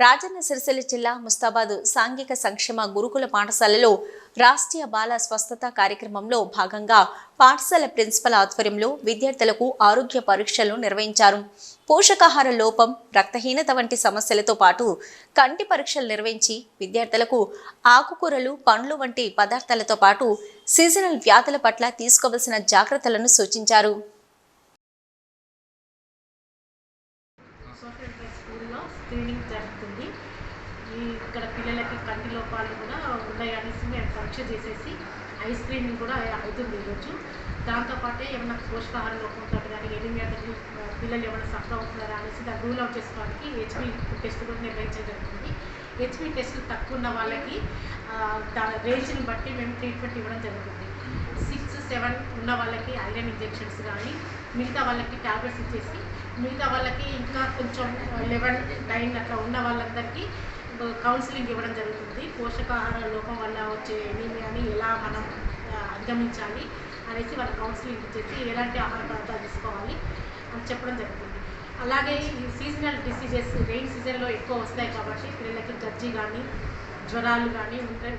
రాజన్న సిరిసిల్ల జిల్లా ముస్తాబాద్ సాంఘిక సంక్షేమ గురుకుల పాఠశాలలో రాష్ట్రీయ బాల స్వస్థత కార్యక్రమంలో భాగంగా పాఠశాల ప్రిన్సిపల్ ఆధ్వర్యంలో విద్యార్థులకు ఆరోగ్య పరీక్షలు నిర్వహించారు. పోషకాహార లోపం రక్తహీనత వంటి సమస్యలతో పాటు కంటి పరీక్షలు నిర్వహించి విద్యార్థులకు ఆకుకూరలు పండ్లు వంటి పదార్థాలతో పాటు సీజనల్ వ్యాధుల పట్ల తీసుకోవలసిన జాగ్రత్తలను సూచించారు. సోషల్ స్కూల్లో స్క్రీనింగ్ జరుగుతుంది. ఈ ఇక్కడ పిల్లలకి కంటి లోపాలు కూడా ఉన్నాయనేసి మేము పరీక్ష చేసేసి ఐ స్క్రీనింగ్ కూడా అవుతుంది ఈరోజు. దాంతోపాటే ఏమైనా పోషకాహార లోపం ఉంటుంది కానీ ఎనిమిది పిల్లలు ఏమైనా సఫర్ అవుతున్నారా అనేసి దాన్ని రూల్ అవుట్ చేసుకోవడానికి హెచ్పి టెస్ట్ కూడా నిర్వహించడం జరుగుతుంది హెచ్పి టెస్ట్ తక్కువ ఉన్న వాళ్ళకి దాని రేంజ్ని బట్టి మేము ట్రీట్మెంట్ ఇవ్వడం జరుగుతుంది. సిక్స్ సెవెన్ ఉన్న వాళ్ళకి ఐరన్ ఇంజెక్షన్స్ కానీ మిగతా వాళ్ళకి ట్యాబ్లెట్స్ ఇచ్చేసి మిగతా వాళ్ళకి ఇంకా కొంచెం లెవెన్ నైన్ అట్లా ఉన్న వాళ్ళందరికీ కౌన్సిలింగ్ ఇవ్వడం జరుగుతుంది. పోషకాహార లోపం వల్ల వచ్చే ఎనీమియాని ఎలా మనం అధిగమించాలి అనేసి వాళ్ళ కౌన్సిలింగ్ ఇచ్చేసి ఎలాంటి ఆహార పదార్థాలు తీసుకోవాలి అని చెప్పడం జరుగుతుంది. అలాగే ఈ సీజనల్ డిసీజెస్ రెయిన్ సీజన్లో ఎక్కువ వస్తాయి కాబట్టి పిల్లలకి గజ్జి కానీ జ్వరాలు కానీ ఉంటాయి